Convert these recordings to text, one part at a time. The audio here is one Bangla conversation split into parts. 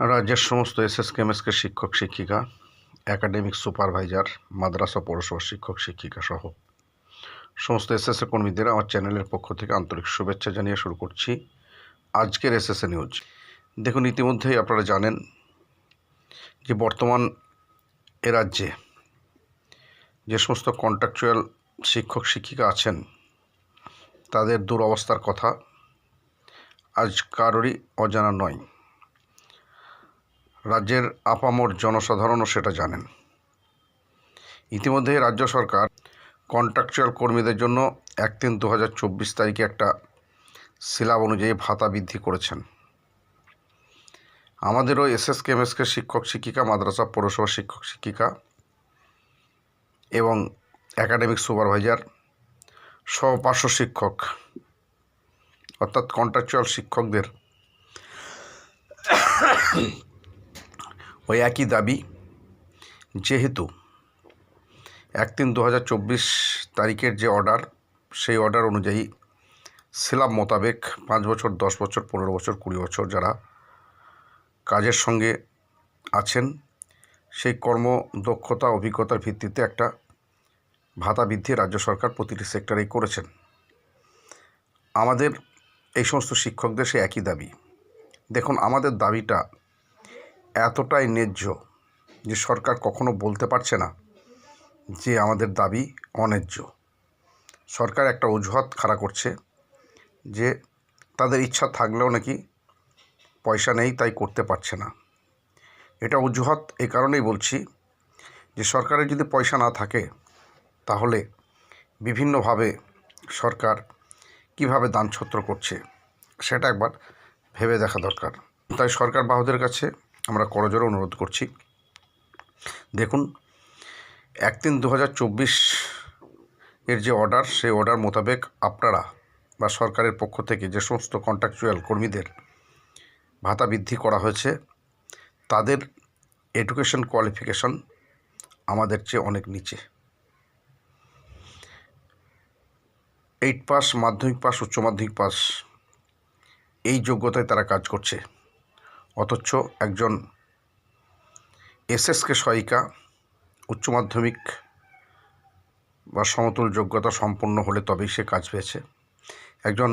রাজ্যের সমস্ত এসএসকে এমএসকে শিক্ষক, শিক্ষিকা একাডেমিক সুপারভাইজার মাদ্রাসা পৌরসভার শিক্ষক, শিক্ষিকা সহ সমস্ত এসএসএ কর্মীদের আমার চ্যানেলের পক্ষ থেকে আন্তরিক শুভেচ্ছা জানিয়ে শুরু করছি আজকের এসএসএ নিউজ দেখুন, ইতিমধ্যেই আপনারা জানেন যে বর্তমান এ রাজ্যে যে সমস্ত কন্ট্রাকচুয়াল শিক্ষক, শিক্ষিকা আছেন, তাদের দুরবস্থার কথা আজ কারোরই অজানা নয়। রাজ্যের আপামর জনসাধারণও সেটা জানেন। ইতিমধ্যে রাজ্য সরকার কন্ট্রাকচুয়াল কর্মীদের জন্য এক তিন দু হাজার চব্বিশ তারিখে একটা সিলাব অনুযায়ী ভাতা বৃদ্ধি করেছেন। আমাদেরও এসএসকে, এমএসকে শিক্ষক, শিক্ষিকা, মাদ্রাসা পৌরসভা শিক্ষক, শিক্ষিকা এবং একাডেমিক সুপারভাইজার, সহ পার্শ্ব শিক্ষক, অর্থাৎ কন্ট্রাকচুয়াল শিক্ষকদের ওই একই দাবি যেহেতু এক তিন দু তারিখের যে অর্ডার, সেই অর্ডার অনুযায়ী সিলাব মোতাবেক পাঁচ বছর, দশ বছর, পনেরো বছর, কুড়ি বছর যারা কাজের সঙ্গে আছেন, সেই কর্ম দক্ষতা অভিজ্ঞতার ভিত্তিতে একটা ভাতা বৃদ্ধি রাজ্য সরকার প্রতিটি সেক্টরেই করেছেন। আমাদের এই সমস্ত শিক্ষকদের সে একই দাবি। দেখুন, আমাদের দাবিটা এতটাই ন্যায্য যে সরকার কখনো বলতে পারছে না যে আমাদের দাবি অন্যায্য। সরকার একটা অজুহাত খাড়া করছে যে তাদের ইচ্ছা থাকলেও নাকি পয়সা নেই, তাই করতে পারছে না। এটা অজুহাত এই কারণেই বলছি যে সরকারের যদি পয়সা না থাকে, তাহলে বিভিন্নভাবে সরকার কীভাবে দানছত্র করছে, সেটা একবার ভেবে দেখা দরকার। তাই সরকার বাহুদের কাছে আমরা করজোরে অনুরোধ করছি। দেখুন এক তিন দু এর যে অর্ডার, সেই অর্ডার মোতাবেক আপনারা বা সরকারের পক্ষ থেকে যে সমস্ত কন্ট্রাকচুয়াল কর্মীদের ভাতা বৃদ্ধি করা হয়েছে, তাদের এডুকেশন কোয়ালিফিকেশন আমাদের চেয়ে অনেক নিচে। এইট পাস মাধ্যমিক পাস উচ্চ মাধ্যমিক পাস এই যোগ্যতায় তারা কাজ করছে। অথচ একজন এসএসকে সহায়িকা, উচ্চ মাধ্যমিক বা সমতুল যোগ্যতা সম্পন্ন হলে তবেই সে কাজ পেয়েছে। একজন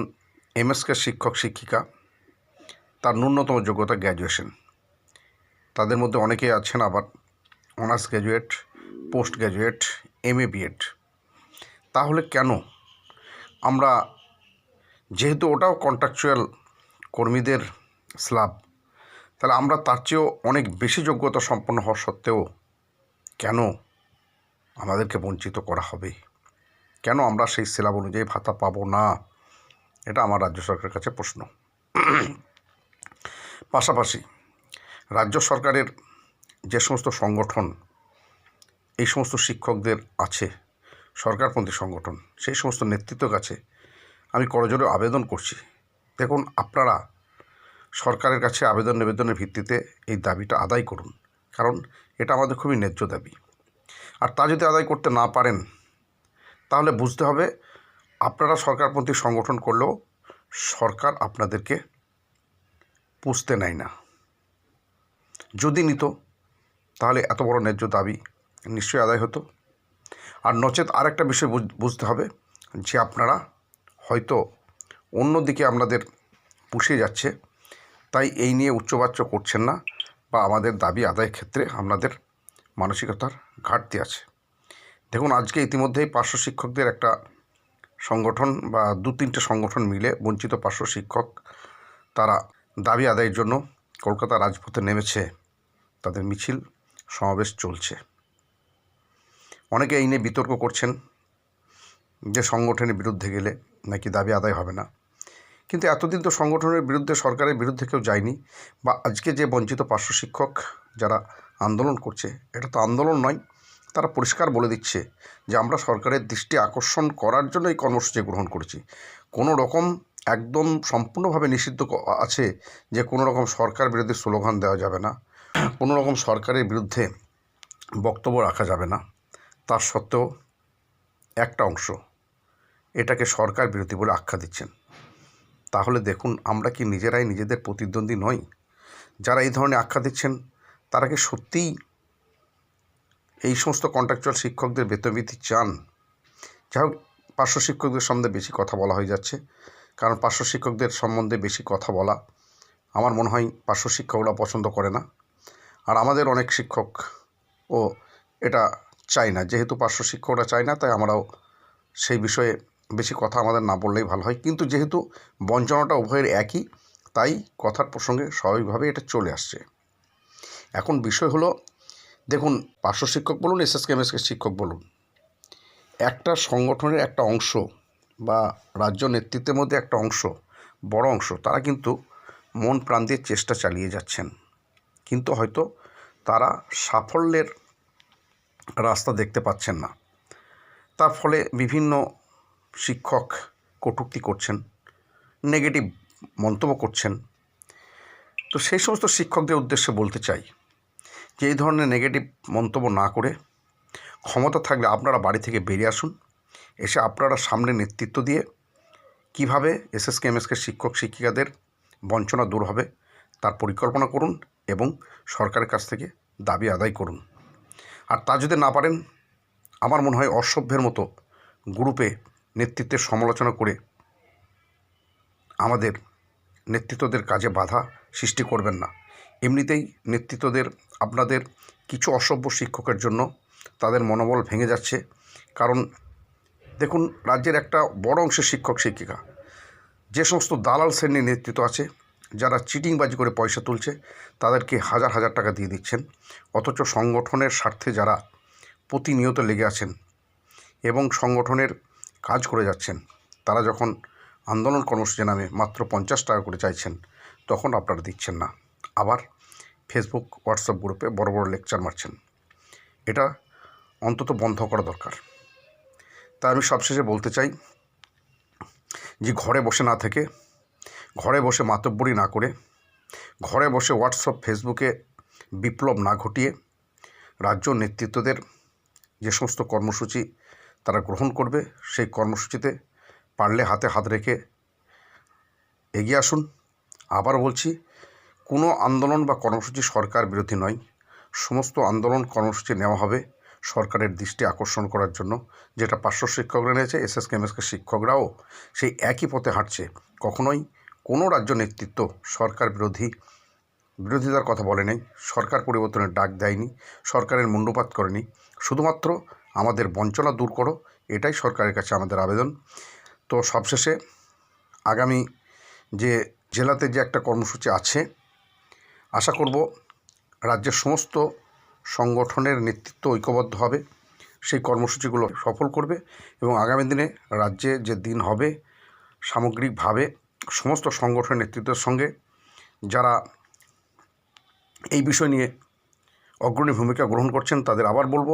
এমএসকে শিক্ষক, শিক্ষিকা, তার ন্যূনতম যোগ্যতা গ্র্যাজুয়েশন। তাদের মধ্যে অনেকেই আছেন আবার, honours graduate, post graduate, M A BEd. তাহলে কেন? আমরা যেহেতু ওটাও কন্ট্রাকচুয়াল কর্মীদের স্ল্যাব তাহলে আমরা তার চেয়েও অনেক বেশি যোগ্যতা সম্পন্ন হওয়া সত্ত্বেও কেন আমাদেরকে বঞ্চিত করা হবে? কেন আমরা সেই স্ল্যাব অনুযায়ী ভাতা পাবো না? এটা আমার রাজ্য সরকারের কাছে প্রশ্ন। পাশাপাশি রাজ্য সরকারের যে সমস্ত সংগঠন, এই সমস্ত শিক্ষকদের আছে, সরকারপন্থী সংগঠন, সেই সমস্ত নেতৃত্বের কাছে আমি করজোরে আবেদন করছি। দেখুন, আপনারা সরকারের কাছে আবেদন নিবেদনের ভিত্তিতে এই দাবিটা আদায় করুন। কারণ এটা আমাদের খুবই ন্যায্য দাবি। আর তা যদি আদায় করতে না পারেন, তাহলে বুঝতে হবে আপনারা সরকারপন্থী সংগঠন করলেও সরকার আপনাদেরকে পুষতে নেয় না। যদি নিত, তাহলে এত বড় ন্যায্য দাবি নিশ্চয়ই আদায় হতো। আর নচেত আরেকটা বিষয় বুঝ- বুঝতে হবে যে আপনারা হয়তো অন্যদিকে আপনাদের পুষিয়ে যাচ্ছে। তাই এই নিয়ে উচ্চবাচ্য করছেন না বা আমাদের দাবি আদায়ের ক্ষেত্রে আপনাদের মানসিকতার ঘাটতি আছে। দেখুন, আজকে ইতিমধ্যেই পার্শ্ব শিক্ষকদের একটা সংগঠন বা দু তিনটে সংগঠন মিলে বঞ্চিত পার্শ্ব শিক্ষক তারা দাবি আদায়ের জন্য কলকাতা রাজপথে নেমেছে। তাদের মিছিল, সমাবেশ চলছে। অনেকে এই নিয়ে বিতর্ক করছেন যে সংগঠনের বিরুদ্ধে গেলে নাকি দাবি আদায় হবে না। কিন্তু এতদিন তো সংগঠনের বিরুদ্ধে, সরকারের বিরুদ্ধে কেউ যায়নি বা আজকে যে বঞ্চিত পার্শ্ব শিক্ষক যারা আন্দোলন করছে, এটা তো আন্দোলন নয়, তারা পরিষ্কার বলে দিচ্ছে যে আমরা সরকারের দৃষ্টি আকর্ষণ করার জন্য এই কর্মসূচি গ্রহণ করছি। কোনো রকম একদম সম্পূর্ণভাবে নিষিদ্ধ আছে যে কোনো রকম সরকার বিরোধী স্লোগান দেওয়া যাবে না, কোনো রকম সরকারের বিরুদ্ধে বক্তব্য রাখা যাবে না। তার সত্ত্বেও একটা অংশ এটাকে সরকার বিরোধী বলে আখ্যা দিচ্ছেন। তাহলে দেখুন, আমরা কি নিজেরাই নিজেদের প্রতিদ্বন্দ্বী নই? যারা এই ধরনের আখ্যা দিচ্ছেন, তারা কি সত্যিই এই সমস্ত কন্ট্রাকচুয়াল শিক্ষকদের বেতন বৃদ্ধি চান? যাই হোক, পার্শ্ব শিক্ষকদের সম্বন্ধে বেশি কথা বলা হয়ে যাচ্ছে, কারণ পার্শ্ব শিক্ষকদের সম্বন্ধে বেশি কথা বলা আমার মনে হয় পার্শ্ব শিক্ষকরা পছন্দ করে না। আর আমাদের অনেক শিক্ষক ও এটা চাই না, যেহেতু পার্শ্ব শিক্ষকরা চায় না, তাই আমরাও সেই বিষয়ে বেশি কথা আমাদের না বললেই ভালো হয়। কিন্তু যেহেতু বঞ্চনাটা উভয়ের একই, তাই কথার প্রসঙ্গে স্বাভাবিকভাবে এটা চলে আসছে। এখন বিষয় হলো, দেখুন, পার্শ্ব শিক্ষক বলুন এসএসকে এমএসকে শিক্ষক বলুন, একটা সংগঠনের একটা অংশ বা রাজ্য নেতৃত্বের মধ্যে একটা অংশ, বড় অংশ, তারা কিন্তু মন প্রাণ দিয়ে চেষ্টা চালিয়ে যাচ্ছেন। কিন্তু হয়তো তারা সাফল্যের রাস্তা দেখতে পাচ্ছেন না। তার ফলে বিভিন্ন শিক্ষক কটূক্তি করছেন নেগেটিভ মন্তব্য করছেন। তো সেই সমস্ত শিক্ষকদের উদ্দেশ্যে বলতে চাই যে, এই ধরনের নেগেটিভ মন্তব্য না করে ক্ষমতা থাকলে আপনারা বাড়ি থেকে বেরিয়ে আসুন, এসে আপনারা সামনে নেতৃত্ব দিয়ে কীভাবে এসএসকে, এমএসকে শিক্ষক, শিক্ষিকাদের বঞ্চনা দূর হবে তার পরিকল্পনা করুন এবং সরকারের কাছ থেকে দাবি আদায় করুন। আর তা যদি না পারেন, আমার মনে হয় অসভ্যের মতো গ্রুপে নেতৃত্বের সমালোচনা করে আমাদের নেতৃত্বদের কাজে বাধা সৃষ্টি করবেন না। এমনিতেই নেতৃত্বদের, আপনাদের কিছু অসভ্য শিক্ষকের জন্য তাদের মনোবল ভেঙে যাচ্ছে। কারণ দেখুন, রাজ্যের একটা বড় অংশের শিক্ষক, শিক্ষিকা। যে সমস্ত দালাল শ্রেণির নেতৃত্ব আছে, যারা চিটিংবাজি করে পয়সা তুলছে, তাদেরকে হাজার হাজার টাকা দিয়ে দিচ্ছেন। অথচ সংগঠনের স্বার্থে যারা প্রতিনিয়ত লেগে আছেন এবং সংগঠনের কাজ করে যাচ্ছেন, তারা যখন আন্দোলন কর্মসূচি নামে মাত্র পঞ্চাশ টাকা করে চাইছেন, তখন আপনারা দিচ্ছেন না। আবার ফেসবুক হোয়াটসঅ্যাপ গ্রুপে বড় বড় লেকচার মারছেন। এটা অন্তত বন্ধ করা দরকার। তা আমি সবশেষে বলতে চাই যে ঘরে বসে না থেকে, ঘরে বসে মাতব্বরি না করে, ঘরে বসে হোয়াটসঅ্যাপ ফেসবুকে বিপ্লব না ঘটিয়ে রাজ্য নেতৃত্বদের যে সমস্ত কর্মসূচি তারা গ্রহণ করবে সেই কর্মসূচিতে। পারলে হাতে হাত রেখে এগিয়ে আসুন। আবার বলছি, কোনো আন্দোলন বা কর্মসূচি সরকার বিরোধী নয়। সমস্ত আন্দোলন কর্মসূচি নেওয়া হবে সরকারের দৃষ্টি আকর্ষণ করার জন্য, যেটা পার্শ্ব শিক্ষকরা নিয়েছে, এসএসকে, এমএসকে শিক্ষকরাও সেই একই পথে হাঁটছে। কখনোই কোনো রাজ্য নেতৃত্ব সরকার বিরোধী, বিরোধিতার কথা বলে নেই। সরকার পরিবর্তনের ডাক দেয়নি, সরকারের মুন্ডপাত করেনি। শুধুমাত্র আমাদের বঞ্চনা দূর করো, এটাই সরকারের কাছে আমাদের আবেদন। তো সবশেষে আগামী যে জেলাতে যে একটা কর্মসূচি আছে, আশা করব রাজ্যের সমস্ত সংগঠনের নেতৃত্ব ঐক্যবদ্ধ হবে, সেই কর্মসূচিগুলো সফল করবে এবং আগামী দিনে রাজ্যে যে দিন হবে সামগ্রিকভাবে সমস্ত সংগঠনের নেতৃত্বের সঙ্গে যারা এই বিষয় নিয়ে অগ্রণী ভূমিকা গ্রহণ করছেন, তাদের আবার বলব,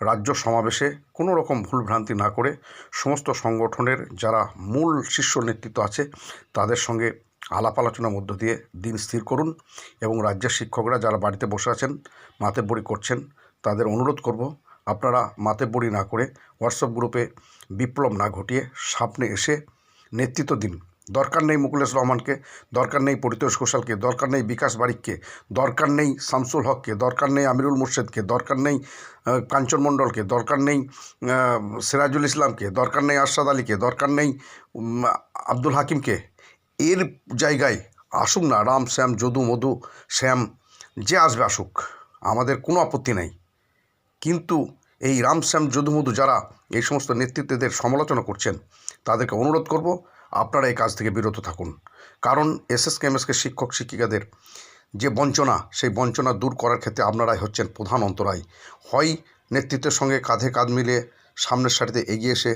রাজ্য সমাবেশে কোনো রকম ভুলভ্রান্তি না করে সমস্ত সংগঠনের যারা মূল শীর্ষ নেতৃত্ব আছে, তাদের সঙ্গে আলাপ আলোচনার মধ্য দিয়ে দিন স্থির করুন এবং রাজ্যের শিক্ষকরা যারা বাড়িতে বসে আছেন, মাতেব্বরি করছেন, তাদের অনুরোধ করব, আপনারা মাতেব্বরি না করে হোয়াটসঅ্যাপ গ্রুপে বিপ্লব না ঘটিয়ে সামনে এসে নেতৃত্ব দিন। দরকার নেই মুকুলেশ রহমানকে, দরকার নেই পরিতোষ ঘোষালকে, দরকার নেই বিকাশ বারিককে, দরকার নেই শামসুল হককে, দরকার নেই আমিরুল মুর্শেদকে, দরকার নেই কাঞ্চন মণ্ডলকে, দরকার নেই সিরাজুল ইসলামকে, দরকার নেই আরশাদ আলীকে, দরকার নেই আব্দুল হাকিমকে। এর জায়গায় আসুক না রাম, শ্যাম, যদু, মধু, শ্যাম, যে আসবে আসুক, আমাদের কোনো আপত্তি নেই। কিন্তু এই রাম, শ্যাম যদুমধু যারা এই সমস্ত নেতৃত্বদের সমালোচনা করছেন, তাদেরকে অনুরোধ করব আপনারা এই কাজ থেকে বিরত থাকুন। কারণ এসএসকে, এমএসকে শিক্ষক, শিক্ষিকাদের যে বঞ্চনা, সেই বঞ্চনা দূর করার ক্ষেত্রে আপনারাই হচ্ছেন প্রধান অন্তরায়। হয় নেতৃত্বের সঙ্গে কাঁধে কাঁধ মিলিয়ে সামনের সারিতে এগিয়ে এসে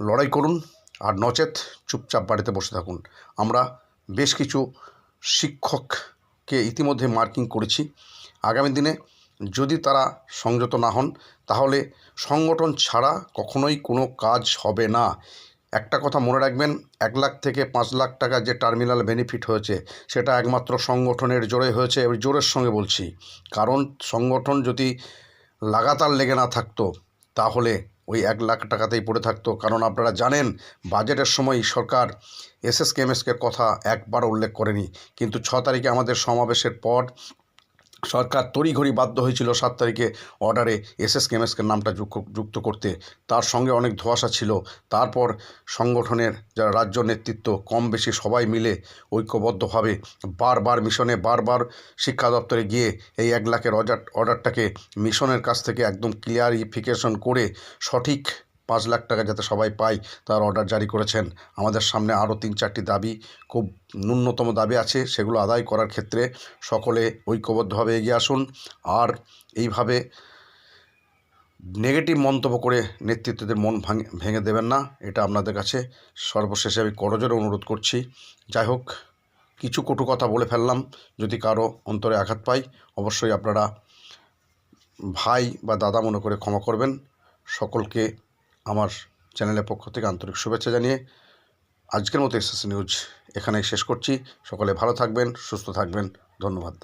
লড়াই করুন আর নচেত চুপচাপ বাড়িতে বসে থাকুন। আমরা বেশ কিছু শিক্ষককে ইতিমধ্যে মার্কিং করেছি। আগামী দিনে যদি তারা সংযত না হন, তাহলে সংগঠন ছাড়া কখনোই কোনো কাজ হবে না। একটা কথা মনে রাখবেন, এক লাখ থেকে পাঁচ লাখ টাকা যে টার্মিনাল বেনিফিট হয়েছে, সেটা একমাত্র সংগঠনের জোরে হয়েছে এবং জোরের সঙ্গে বলছি। কারণ সংগঠন যদি লাগাতার লেগে না থাকতো, তাহলে ওই এক লাখ টাকাতেই পড়ে থাকতো। কারণ আপনারা জানেন, বাজেটের সময় সরকার এসএসকেএমএসকের কথা একবার উল্লেখ করেনি। কিন্তু ছ তারিখে আমাদের সমাবেশের পর সরকার তড়িঘড়ি বাধ্য হয়েছিল সাত তারিখে অর্ডারে এস এসএস কেমএসকের নামটা যুক্ত করতে। তার সঙ্গে অনেক ধোঁয়াশা ছিল। তারপর সংগঠনের যারা রাজ্য নেতৃত্ব, কম বেশি সবাই মিলে ঐক্যবদ্ধভাবে বারবার মিশনে বারবার শিক্ষা দপ্তরে গিয়ে এই এক লাখের অর্ডার অর্ডারটাকে মিশনের কাছ থেকে একদম ক্লিয়ারিফিকেশন করে সঠিক পাঁচ লাখ টাকা যাতে সবাই পায়, তার অর্ডার জারি করেছেন। আমাদের সামনে আরও তিন চারটি দাবি খুব ন্যূনতম দাবি আছে, সেগুলো আদায় করার ক্ষেত্রে সকলে ঐক্যবদ্ধভাবে এগিয়ে আসুন। আর এইভাবে নেগেটিভ মন্তব্য করে নেতৃত্বদের মন ভাঙে, ভেঙে দেবেন না, এটা আপনাদের কাছে সর্বশেষে আমি করজোরে অনুরোধ করছি। যাই হোক, কিছু কটু কথা বলে ফেললাম, যদি কারও অন্তরে আঘাত পাই, অবশ্যই আপনারা ভাই বা দাদা মনে করে ক্ষমা করবেন। সকলকে আমার চ্যানেলের পক্ষ থেকে আন্তরিক শুভেচ্ছা জানিয়ে আজকের মতো এসএস নিউজ এখানেই শেষ করছি। সকলে ভালো থাকবেন, সুস্থ থাকবেন। ধন্যবাদ।